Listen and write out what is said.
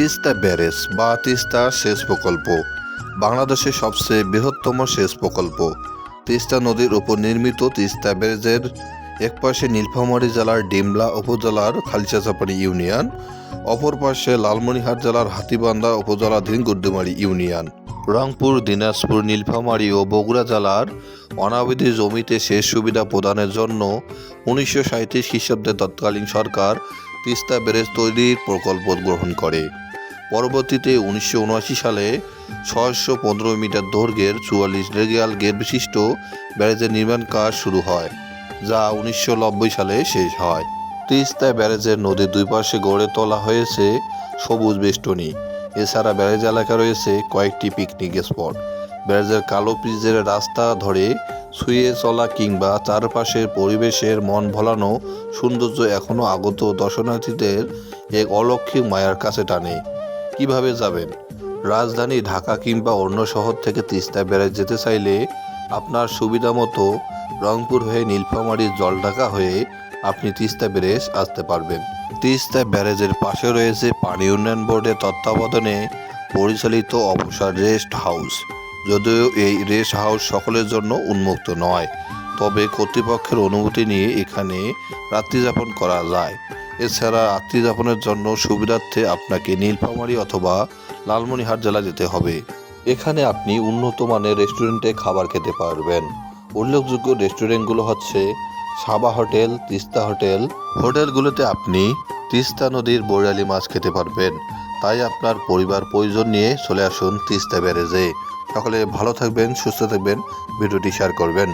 Teesta barrage বা তিস্তা সেচ প্রকল্প, বাংলাদেশের সবচেয়ে বৃহত্তম সেচ প্রকল্প। তিস্তা নদীর উপর নির্মিত তিস্তা ব্যারেজের একপাশে নীলফামারী জেলার ডিমলা উপজেলার খালিচাচাপাড়ি ইউনিয়ন, অপর পাশে লালমনিরহাট জেলার হাতিবান্ধা উপজেলাধীন গুড্ডুমারি ইউনিয়ন। রংপুর, দিনাজপুর, নীলফামারী ও বগুড়া জেলার অনাবধি জমিতে সেচ সুবিধা প্রদানের জন্য উনিশশো সাঁত্রিশ খ্রিস্টাব্দে তৎকালীন সরকার তিস্তা ব্যারেজ তৈরির প্রকল্প গ্রহণ করে। পরবর্তীতে উনিশশো উনআশি সালে ছয়শো পনেরো মিটার দৈর্ঘ্যের চুয়াল্লিশ রেগিয়াল গেট বিশিষ্ট ব্যারেজের নির্মাণ কাজ শুরু হয়, যা উনিশশো নব্বই সালে শেষ হয়। তিস্তায় ব্যারেজের নদীর দুই পাশে গড়ে তোলা হয়েছে সবুজ বেষ্টনী। এছাড়া ব্যারেজ এলাকা রয়েছে কয়েকটি পিকনিক স্পট। ব্যারেজের কালো পিজের রাস্তা ধরে ছুঁয়ে চলা কিংবা চারপাশের পরিবেশের মন ভোলানো সৌন্দর্য এখনও আগত দর্শনার্থীদের এক অলৌকিক মায়ার কাছে টানে। কীভাবে যাবেন? রাজধানী ঢাকা কিংবা অন্য শহর থেকে তিস্তা ব্যারেজ যেতে চাইলে আপনার সুবিধা মতো রংপুর হয়ে নীলফামারীর জলঢাকা হয়ে আপনি তিস্তা ব্যারেজ আসতে পারবেন। তিস্তা ব্যারেজের পাশে রয়েছে পানি উন্নয়ন বোর্ডের তত্ত্বাবধানে পরিচালিত অবসর রেস্ট হাউস। যদিও এই রেস্ট হাউস সকলের জন্য উন্মুক্ত নয়, তবে কর্তৃপক্ষের অনুমতি নিয়ে এখানে রাত্রিযাপন করা যায়। এছাড়া রাত্রিযাপনের জন্য সুবিধার্থে আপনাকে নীলফামারী অথবা লালমনিরহাট জেলা যেতে হবে। এখানে আপনি উন্নত মানের রেস্টুরেন্টে খাবার খেতে পারবেন। উল্লেখযোগ্য রেস্টুরেন্টগুলো হচ্ছে সাবা হোটেল, তিস্তা হোটেল। হোটেলগুলোতে আপনি তিস্তা নদীর বৈরালি মাছ খেতে পারবেন। তাই আপনার পরিবার প্রয়োজন নিয়ে চলে আসুন তিস্তা ব্যারেজে। সকলে ভালো থাকবেন, সুস্থ থাকবেন। ভিডিওটি শেয়ার করবেন।